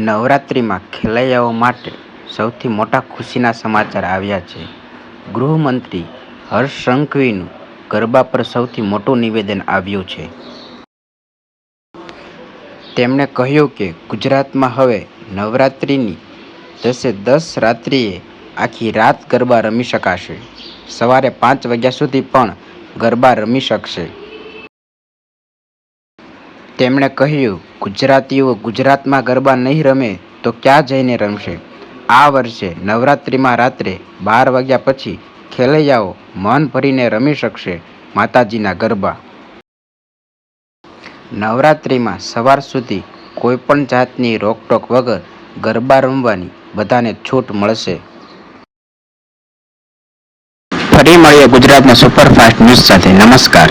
નવરાત્રિમાં ખેલૈયાઓ માટે સૌથી મોટા ખુશીના સમાચાર આવ્યા છે. ગૃહમંત્રી હર્ષ સંઘવીનું ગરબા પર સૌથી મોટું નિવેદન આવ્યું છે. તેમણે કહ્યું કે ગુજરાતમાં હવે નવરાત્રિની દસે દસ રાત્રિએ આખી રાત ગરબા રમી શકાશે. સવારે પાંચ વાગ્યા સુધી પણ ગરબા રમી શકશે. તેમણે કહ્યું, ગુજરાતીઓ ગુજરાતમાં ગરબા નહીં રમે તો ક્યાં જઈને રમશે? આ વર્ષે નવરાત્રિમાં રાત્રે બાર વાગ્યા પછી ખેલૈયાઓ મન ભરીને રમી શકશે માતાજીના ગરબા. નવરાત્રિમાં સવાર સુધી કોઈપણ જાતની રોકટોક વગર ગરબા રમવાની બધાને છૂટ મળશે. ફરી મળીએ ગુજરાતના સુપરફાસ્ટ ન્યૂઝ સાથે. નમસ્કાર.